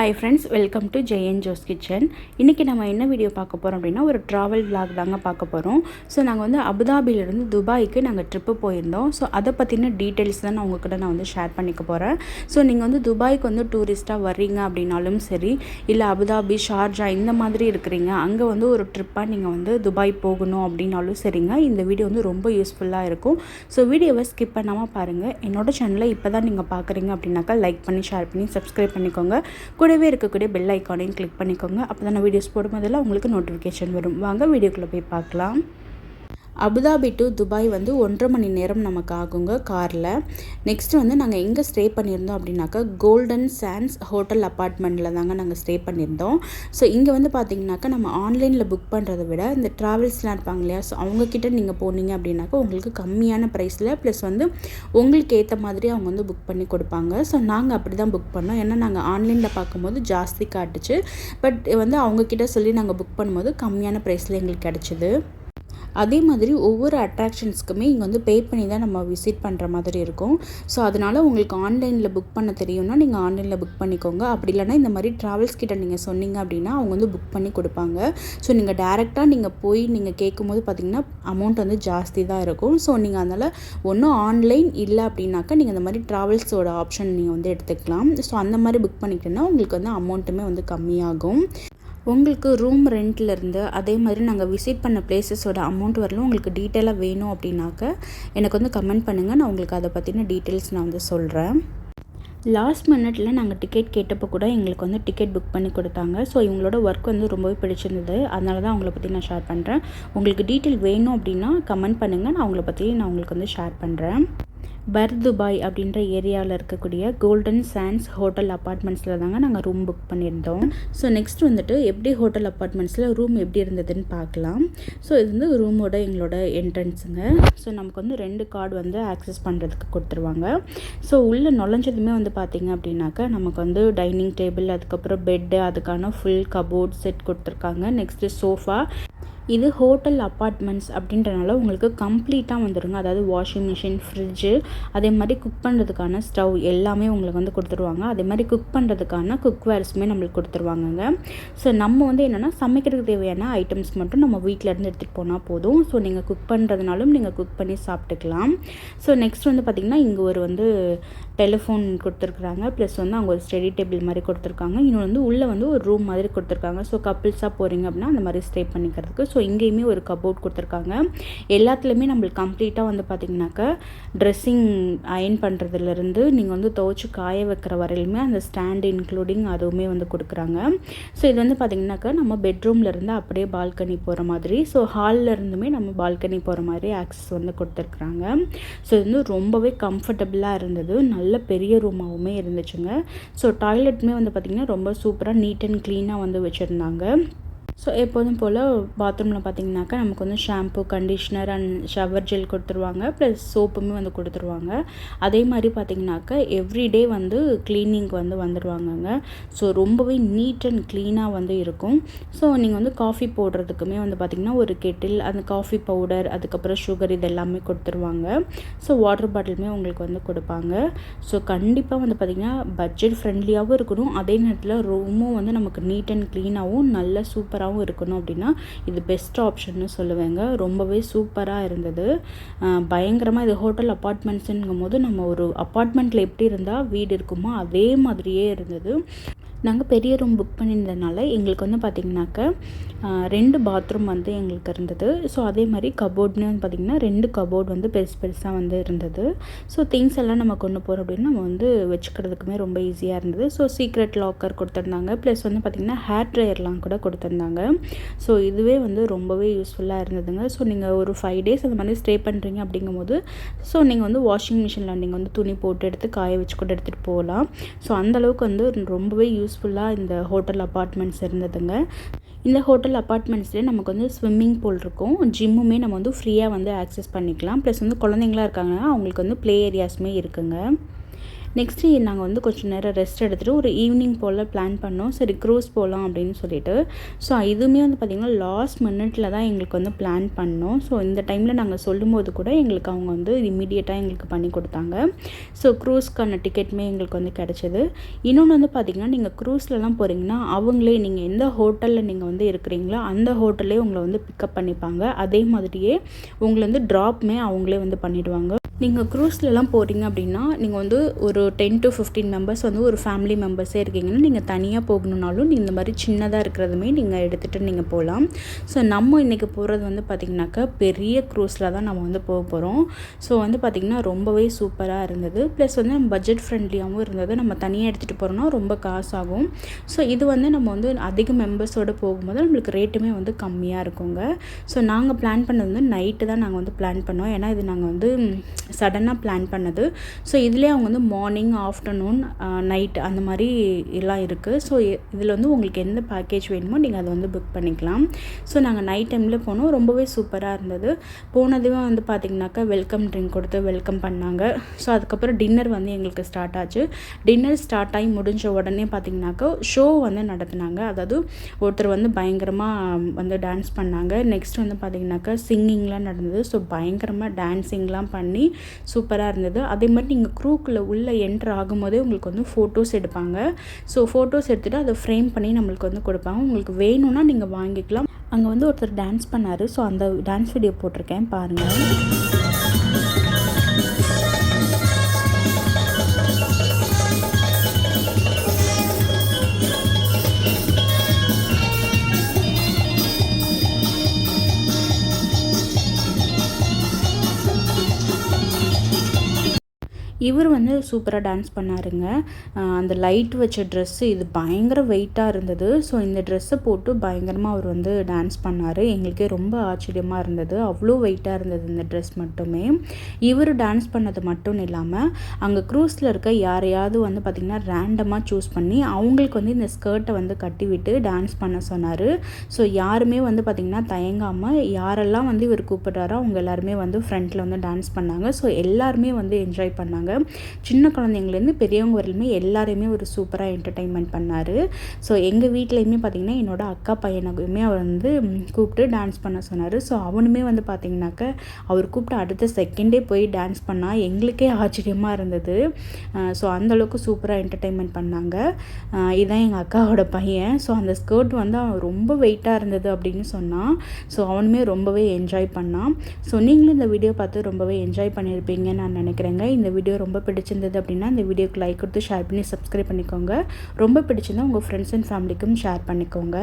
Hi friends welcome to Jayan Jose kitchen இன்றைக்கி நம்ம என்ன வீடியோ பார்க்க போகிறோம் அப்படின்னா ஒரு ட்ராவல் விளாக் தாங்க பார்க்க போகிறோம் ஸோ நாங்கள் வந்து அபுதாபியிலேருந்து துபாய்க்கு நாங்கள் ட்ரிப்பு போயிருந்தோம். ஸோ அதை பற்றின டீட்டெயில்ஸ் தான் நான் உங்ககிட்ட நான் வந்து ஷேர் பண்ணிக்க போகிறேன் ஸோ நீங்கள் வந்து துபாய்க்கு வந்து டூரிஸ்ட்டாக வர்றீங்க அப்படின்னாலும் சரி இல்லை அபுதாபி ஷார்ஜா இந்த மாதிரி இருக்கிறீங்க அங்கே வந்து ஒரு ட்ரிப்பாக நீங்கள் வந்து துபாய் போகணும் அப்படின்னாலும் சரிங்க. இந்த வீடியோ வந்து ரொம்ப யூஸ்ஃபுல்லாக இருக்கும். ஸோ வீடியோவை ஸ்கிப் பண்ணாமல் பாருங்கள் என்னோடய சேனலை இப்போ தான் நீங்கள் பார்க்குறீங்க அப்படின்னாக்கா லைக் பண்ணி ஷேர் பண்ணி சப்ஸ்கிரைப் பண்ணிக்கோங்க. கூடவே இருக்கக்கூடிய பெல் ஐக்கானையும் கிளிக் பண்ணிக்கோங்க. அப்போ தான் வீடியோஸ் போடும்போதெல்லாம் உங்களுக்கு நோட்டிஃபிகேஷன் வரும். வாங்க வீடியோக்குள்ளே போய் பார்க்கலாம். அபுதாபி டு துபாய் வந்து ஒன்றரை மணி நேரம் நமக்கு ஆகுங்க காரில். நெக்ஸ்ட் வந்து நாங்கள் எங்கே ஸ்டே பண்ணியிருந்தோம் அப்படின்னாக்கா கோல்டன் சாண்ட்ஸ் ஹோட்டல் அப்பார்ட்மெண்ட்டில் தாங்க நாங்கள் ஸ்டே பண்ணியிருந்தோம். ஸோ இங்கே வந்து பார்த்தீங்கன்னாக்கா நம்ம ஆன்லைனில் புக் பண்ணுறதை விட இந்த ட்ராவல்ஸ்லாம் இருப்பாங்க இல்லையா? ஸோ அவங்கக்கிட்ட நீங்கள் போனீங்க அப்படின்னாக்கா உங்களுக்கு கம்மியான ப்ரைஸில் ப்ளஸ் வந்து உங்களுக்கு ஏற்ற மாதிரி அவங்க வந்து புக் பண்ணி கொடுப்பாங்க. ஸோ நாங்கள் அப்படி தான் புக் பண்ணோம். ஏன்னா நாங்கள் ஆன்லைனில் பார்க்கும்போது ஜாஸ்தி காட்டுச்சு. பட் வந்து அவங்கக்கிட்ட சொல்லி நாங்கள் புக் பண்ணும்போது கம்மியான ப்ரைஸில் எங்களுக்கு கிடச்சிது. அதே மாதிரி ஒவ்வொரு அட்ராக்ஷன்ஸ்க்குமே இங்கே வந்து பே பண்ணி தான் நம்ம விசிட் பண்ணுற மாதிரி இருக்கும். ஸோ அதனால் உங்களுக்கு ஆன்லைனில் புக் பண்ண தெரியும்னா நீங்கள் ஆன்லைனில் புக் பண்ணிக்கோங்க. அப்படி இல்லைனா இந்த மாதிரி ட்ராவல்ஸ் கிட்ட நீங்கள் சொன்னீங்க அப்படின்னா அவங்க வந்து புக் பண்ணி கொடுப்பாங்க. ஸோ நீங்கள் டேரெக்டாக நீங்கள் போய் நீங்கள் கேட்கும்போது பார்த்தீங்கன்னா அமௌண்ட் வந்து ஜாஸ்தி தான் இருக்கும். ஸோ நீங்கள் அதனால் ஒன்றும் ஆன்லைன் இல்லை அப்படின்னாக்கா நீங்கள் இந்த மாதிரி ட்ராவல்ஸோட ஆப்ஷன் நீங்கள் வந்து எடுத்துக்கலாம். ஸோ அந்த மாதிரி புக் பண்ணிக்கிட்டோன்னா உங்களுக்கு வந்து அமௌண்ட்டுமே வந்து கம்மியாகும். உங்களுக்கு ரூம் ரெண்ட்லேருந்து அதே மாதிரி நாங்கள் விசிட் பண்ண பிளேசஸோட அமௌண்ட் வரலும் உங்களுக்கு டீட்டெயிலாக வேணும் அப்படின்னாக்க எனக்கு வந்து கமெண்ட் பண்ணுங்கள் நான் உங்களுக்கு அதை பற்றின டீட்டெயில்ஸ் நான் வந்து சொல்கிறேன் லாஸ்ட் மினிட்ல நாங்கள் டிக்கெட் கேட்டப்போ கூட எங்களுக்கு வந்து டிக்கெட் புக் பண்ணி கொடுத்தாங்க. ஸோ இவங்களோட ஒர்க் வந்து ரொம்பவே பிடிச்சிருந்தது. அதனால தான் அவங்கள பற்றி நான் ஷேர் பண்ணுறேன் உங்களுக்கு டீட்டெயில் வேணும் அப்படின்னா கமெண்ட் பண்ணுங்கள் நான் அவங்கள பற்றி நான் உங்களுக்கு வந்து ஷேர் பண்ணுறேன் பர்துபாய் அப்படின்ற ஏரியாவில் இருக்கக்கூடிய கோல்டன் சாண்ட்ஸ் ஹோட்டல் அப்பார்ட்மெண்ட்ஸில் தாங்க நாங்கள் ரூம் புக் பண்ணியிருந்தோம். ஸோ நெக்ஸ்ட் வந்துட்டு எப்படி ஹோட்டல் அப்பார்ட்மெண்ட்ஸில் ரூம் எப்படி இருந்ததுன்னு பார்க்கலாம். ஸோ இது வந்து ரூமோட எங்களோட என்ட்ரன்ஸுங்க ஸோ நமக்கு வந்து ரெண்டு கார்டு வந்து ஆக்சஸ் பண்ணுறதுக்கு கொடுத்துருவாங்க. ஸோ உள்ளே நுழைஞ்சதுமே வந்து பார்த்திங்க அப்படின்னாக்கா நமக்கு வந்து டைனிங் டேபிள் அதுக்கப்புறம் பெட்டு அதுக்கான ஃபுல் கபோர்ட் செட் கொடுத்துருக்காங்க. நெக்ஸ்ட்டு சோஃபா இது ஹோட்டல் அப்பார்ட்மெண்ட்ஸ் அப்படின்றனால உங்களுக்கு கம்ப்ளீட்டாக வந்துடுங்க அதாவது வாஷிங் மிஷின் ஃப்ரிட்ஜு அதே மாதிரி குக் பண்ணுறதுக்கான ஸ்டவ் எல்லாமே உங்களுக்கு வந்து கொடுத்துருவாங்க. அதே மாதிரி குக் பண்ணுறதுக்கான குக்வேர்ஸுமே நம்மளுக்கு கொடுத்துருவாங்கங்க. ஸோ நம்ம வந்து என்னென்னா சமைக்கிறதுக்கு தேவையான ஐட்டம்ஸ் மட்டும் நம்ம வீட்டில் இருந்து எடுத்துகிட்டு போனால் போதும். ஸோ நீங்கள் குக் பண்ணுறதுனாலும் நீங்கள் குக் பண்ணி சாப்பிட்டுக்கலாம். ஸோ நெக்ஸ்ட் வந்து பார்த்திங்கன்னா இங்கே ஒரு வந்து டெலிஃபோன் கொடுத்துருக்குறாங்க. ப்ளஸ் வந்து அவங்க ஒரு ஸ்டடி டேபிள் மாதிரி கொடுத்துருக்காங்க. இன்னொன்று வந்து உள்ளே வந்து ஒரு ரூம் மாதிரி கொடுத்துருக்காங்க. ஸோ கப்புள்ஸாக போகிறீங்க அப்படின்னா அந்த மாதிரி ஸ்டே பண்ணிக்கிறதுக்கு. ஸோ இங்கேயுமே ஒரு கபோர்ட் கொடுத்துருக்காங்க. எல்லாத்துலேயுமே நம்மளுக்கு கம்ப்ளீட்டாக வந்து பார்த்திங்கனாக்கா ட்ரெஸ்ஸிங் அயன் பண்ணுறதுலேருந்து நீங்கள் வந்து துவைச்சி காய வைக்கிற வரையிலுமே அந்த ஸ்டாண்ட் இன்க்ளூடிங் அதுவுமே வந்து கொடுக்குறாங்க. ஸோ இது வந்து பார்த்திங்கனாக்கா நம்ம பெட்ரூமில் இருந்து அப்படியே பால்கனி போகிற மாதிரி. ஸோ ஹாலில் இருந்துமே நம்ம பால்கனி போகிற மாதிரி ஆக்சஸ் வந்து கொடுத்துருக்குறாங்க. ஸோ இது வந்து ரொம்பவே கம்ஃபர்டபுளாக இருந்தது. நல்ல பெரிய ரூமாகவுமே இருந்துச்சுங்க. ஸோ டாய்லெட்டுமே வந்து பார்த்திங்கன்னா ரொம்ப சூப்பராக நீட் அண்ட் க்ளீனாக வந்து வச்சுருந்தாங்க. ஸோ எப்போதும் போல் பாத்ரூமில் பார்த்தீங்கன்னாக்கா நமக்கு வந்து shampoo conditioner and shower gel கொடுத்துருவாங்க. ப்ளஸ் சோப்புமே வந்து கொடுத்துருவாங்க. அதே மாதிரி பார்த்தீங்கன்னாக்கா எவ்ரிடே வந்து க்ளீனிங்க்கு வந்து வந்துடுவாங்கங்க ஸோ ரொம்பவே நீட் அண்ட் க்ளீனாக வந்து இருக்கும். ஸோ நீங்கள் வந்து காஃபி போடுறதுக்குமே வந்து பார்த்திங்கன்னா ஒரு கெட்டில் அந்த காஃபி பவுடர் அதுக்கப்புறம் சுகர் இது எல்லாமே கொடுத்துருவாங்க. ஸோ வாட்டர் பாட்டிலுமே உங்களுக்கு வந்து கொடுப்பாங்க. ஸோ கண்டிப்பாக வந்து பார்த்திங்கன்னா பட்ஜெட் ஃப்ரெண்ட்லியாகவும் இருக்கணும். அதே நேரத்தில் ரூமும் வந்து நமக்கு நீட் அண்ட் க்ளீனாகவும் நல்ல சூப்பராகவும் சூப்பராகவும் இருக்கணும் அப்படின்னா இது பெஸ்ட் ஆப்ஷன்னு சொல்லுவேங்க. ரொம்பவே சூப்பராக இருந்தது. பயங்கரமாக இது ஹோட்டல் அப்பார்ட்மெண்ட்ஸுங்கும் போது நம்ம ஒரு அப்பார்ட்மெண்ட்டில் எப்படி இருந்தால் வீடு இருக்குமோ அதே மாதிரியே இருந்தது. நாங்கள் பெரிய ரூம் புக் பண்ணியிருந்ததுனால எங்களுக்கு வந்து பார்த்திங்கனாக்க ரெண்டு பாத்ரூம் வந்து எங்களுக்கு இருந்தது. ஸோ அதே மாதிரி கபோர்ட்னு வந்து பார்த்திங்கன்னா ரெண்டு கபோர்டு வந்து பெருசு பெருசாக வந்து இருந்தது. ஸோ திங்ஸ் எல்லாம் நம்ம கொண்டு போகிறோம் அப்படின்னு நம்ம வந்து வச்சுக்கிறதுக்குமே ரொம்ப ஈஸியாக இருந்தது. ஸோ சீக்ரெட் லாக்கர் கொடுத்துருந்தாங்க. ப்ளஸ் வந்து பார்த்திங்கன்னா ஹேர் ட்ரையர்லாம் கூட கொடுத்துருந்தாங்க. ஸோ இதுவே வந்து ரொம்பவே யூஸ்ஃபுல்லாக இருந்ததுங்க. ஸோ நீங்கள் ஒரு ஃபைவ் டேஸ் அந்த மாதிரி ஸ்டே பண்ணுறீங்க அப்படிங்கும்போது ஸோ நீங்கள் வந்து வாஷிங் மிஷினில் நீங்கள் வந்து துணி போட்டு எடுத்து காய வச்சு கூட எடுத்துகிட்டு போகலாம். ஸோ அந்தளவுக்கு வந்து ரொம்பவே யூஸ் யூஸ்ஃபுல்லாக இந்த ஹோட்டல் அப்பார்ட்மெண்ட்ஸ் இருந்ததுங்க. இந்த ஹோட்டல் அப்பார்ட்மெண்ட்ஸ்லேயே நமக்கு வந்து ஸ்விம்மிங் பூல் இருக்கும். ஜிம்முமே நம்ம வந்து ஃப்ரீயாக வந்து ஆக்சஸ் பண்ணிக்கலாம். ப்ளஸ் வந்து குழந்தைங்களாம் இருக்காங்கன்னா அவங்களுக்கு வந்து ப்ளே ஏரியாஸுமே இருக்குங்க. நெக்ஸ்ட்டு நாங்கள் வந்து கொஞ்சம் நேரம் ரெஸ்ட் எடுத்துகிட்டு ஒரு ஈவினிங் போல் பிளான் பண்ணோம். சரி க்ரூஸ் போகலாம் அப்படின்னு சொல்லிட்டு. ஸோ இதுவுமே வந்து பார்த்திங்கன்னா லாஸ்ட் மினிட்ல தான் எங்களுக்கு வந்து பிளான் பண்ணோம். ஸோ இந்த டைமில் நாங்கள் சொல்லும்போது கூட எங்களுக்கு அவங்க வந்து இமீடியட்டாக எங்களுக்கு பண்ணி கொடுத்தாங்க. ஸோ க்ரூஸ்க்கான டிக்கெட்டுமே எங்களுக்கு வந்து கிடச்சிது. இன்னொன்று வந்து பார்த்திங்கன்னா நீங்கள் க்ரூஸ்லலாம் போகிறீங்கன்னா அவங்களே நீங்கள் எந்த ஹோட்டலில் நீங்கள் வந்து இருக்கிறீங்களோ அந்த ஹோட்டல்லே உங்களை வந்து பிக்கப் பண்ணிப்பாங்க. அதே மாதிரியே உங்களை வந்து ட்ராப்புமே அவங்களே வந்து பண்ணிவிடுவாங்க நீங்கள் க்ரூஸ்லலாம் போகிறீங்க அப்படின்னா நீங்கள் வந்து ஒரு டென் டு ஃபிஃப்டீன் மெம்பர்ஸ் வந்து ஒரு ஃபேமிலி மெம்பர்ஸே இருக்கீங்கன்னா நீங்கள் தனியாக போகணுன்னாலும் நீங்கள் இந்த மாதிரி சின்னதாக இருக்கிறதுமே நீங்கள் எடுத்துகிட்டு நீங்கள் போகலாம். ஸோ நம்ம இன்றைக்கி போகிறது வந்து பார்த்திங்கனாக்கா பெரிய க்ரூஸில் தான் நம்ம வந்து போக போகிறோம் ஸோ வந்து பார்த்திங்கன்னா ரொம்பவே சூப்பராக இருந்தது. ப்ளஸ் வந்து நம்ம பட்ஜெட் ஃப்ரெண்ட்லியாகவும் இருந்தது. நம்ம தனியாக எடுத்துகிட்டு போகிறோம்னா ரொம்ப காசாகும். ஸோ இது வந்து நம்ம வந்து அதிக மெம்பர்ஸோடு போகும்போது நம்மளுக்கு ரேட்டுமே வந்து கம்மியாக இருக்குங்க. ஸோ நாங்கள் பிளான் பண்ணது வந்து நைட்டு தான் நாங்கள் வந்து பிளான் பண்ணோம். ஏன்னா இது நாங்கள் வந்து சடனாக பிளான் பண்ணது. ஸோ இதுலேயே அவங்க வந்து மார்னிங் ஆஃப்டர்நூன் நைட் அந்த மாதிரி எல்லாம் இருக்குது ஸோ இதில் வந்து உங்களுக்கு எந்த பேக்கேஜ் வேணுமோ நீங்கள் அதை வந்து புக் பண்ணிக்கலாம். ஸோ நாங்கள் நைட் டைமில் போனோம். ரொம்பவே சூப்பராக இருந்தது. போனதுமே வந்து பார்த்திங்கனாக்கா வெல்கம் ட்ரிங்க் கொடுத்து வெல்கம் பண்ணாங்க. ஸோ அதுக்கப்புறம் டின்னர் வந்து எங்களுக்கு ஸ்டார்ட் ஆச்சு. டின்னர் ஸ்டார்ட் ஆகி முடிஞ்ச உடனே பார்த்திங்கனாக்கா ஷோ வந்து நடத்துனாங்க. அதாவது ஒருத்தர் வந்து பயங்கரமாக வந்து டான்ஸ் பண்ணாங்க. நெக்ஸ்ட் வந்து பார்த்திங்கனாக்கா சிங்கிங்லாம் நடந்தது. ஸோ பயங்கரமாக டான்ஸிங்லாம் பண்ணி சூப்பராக இருந்தது. அதே மாதிரி நீங்கள் க்ரூக்குள்ளே உள்ளே என்ட்ரு ஆகும்போதே உங்களுக்கு வந்து ஃபோட்டோஸ் எடுப்பாங்க. ஸோ ஃபோட்டோஸ் எடுத்துகிட்டு அதை ஃப்ரேம் பண்ணி நம்மளுக்கு வந்து கொடுப்பாங்க. உங்களுக்கு வேணும்னா நீங்கள் வாங்கிக்கலாம். அங்கே வந்து ஒருத்தர் டான்ஸ் பண்ணார். ஸோ அந்த டான்ஸ் வீடியோ போட்டிருக்கேன். பாருங்கள் இவர் வந்து சூப்பராக டான்ஸ் பண்ணாருங்க. அந்த லைட் வச்ச ட்ரெஸ்ஸு இது பயங்கர வெயிட்டாக இருந்தது. ஸோ இந்த ட்ரெஸ்ஸை போட்டு பயங்கரமாக அவர் வந்து டான்ஸ் பண்ணார். எங்களுக்கே ரொம்ப ஆச்சரியமாக இருந்தது. அவ்வளோ வெயிட்டாக இருந்தது இந்த ட்ரெஸ் மட்டுமே. இவர் டான்ஸ் பண்ணது மட்டும் இல்லாமல் அங்கே க்ரூஸில் இருக்க யாரையாவது வந்து பார்த்திங்கன்னா ரேண்டமாக சூஸ் பண்ணி அவங்களுக்கு வந்து இந்த ஸ்கர்ட்டை வந்து கட்டி விட்டு டான்ஸ் பண்ண சொன்னார். ஸோ யாருமே வந்து பார்த்திங்கன்னா தயங்காமல் யாரெல்லாம் வந்து இவர் கூப்பிட்றாரோ அவங்க எல்லாருமே வந்து ஃப்ரண்ட்டில் வந்து டான்ஸ் பண்ணாங்க. ஸோ எல்லாருமே வந்து என்ஜாய் பண்ணாங்க. சின்ன குழந்தைங்கலேருந்து பெரியவங்க வரையிலுமே எல்லாரையுமே ஒரு சூப்பராக என்டர்டைன்மெண்ட் பண்ணார். ஸோ எங்கள் வீட்லேயுமே பார்த்திங்கன்னா என்னோடய அக்கா பையனுக்குமே அவர் வந்து கூப்பிட்டு டான்ஸ் பண்ண சொன்னார். ஸோ அவனுமே வந்து பார்த்திங்கனாக்க அவர் கூப்பிட்டு அடுத்த செகண்டே போய் டான்ஸ் பண்ணால் எங்களுக்கே ஆச்சரியமாக இருந்தது. ஸோ அந்தளவுக்கு சூப்பராக என்டர்டைன்மெண்ட் பண்ணாங்க. இதுதான் எங்கள் அக்காவோட பையன். ஸோ அந்த ஸ்கர்ட் வந்து அவன் ரொம்ப வெயிட்டாக இருந்தது அப்படின்னு சொன்னான். ஸோ அவனுமே ரொம்பவே என்ஜாய் பண்ணான். ஸோ நீங்களும் இந்த வீடியோ பார்த்து ரொம்பவே என்ஜாய் பண்ணியிருப்பீங்கன்னு நான் நினைக்கிறேங்க. இந்த வீடியோ ரொம்ப பிடிச்சிருந்தது அப்படின்னா இந்த வீடியோக்கு லைக் கொடுத்து ஷேர் பண்ணி சப்ஸ்கிரைப் பண்ணிக்கோங்க. ரொம்ப பிடிச்சிருந்தா உங்கள் ஃப்ரெண்ட்ஸ் அண்ட் ஃபேமிலிக்கும் ஷேர் பண்ணிக்கோங்க.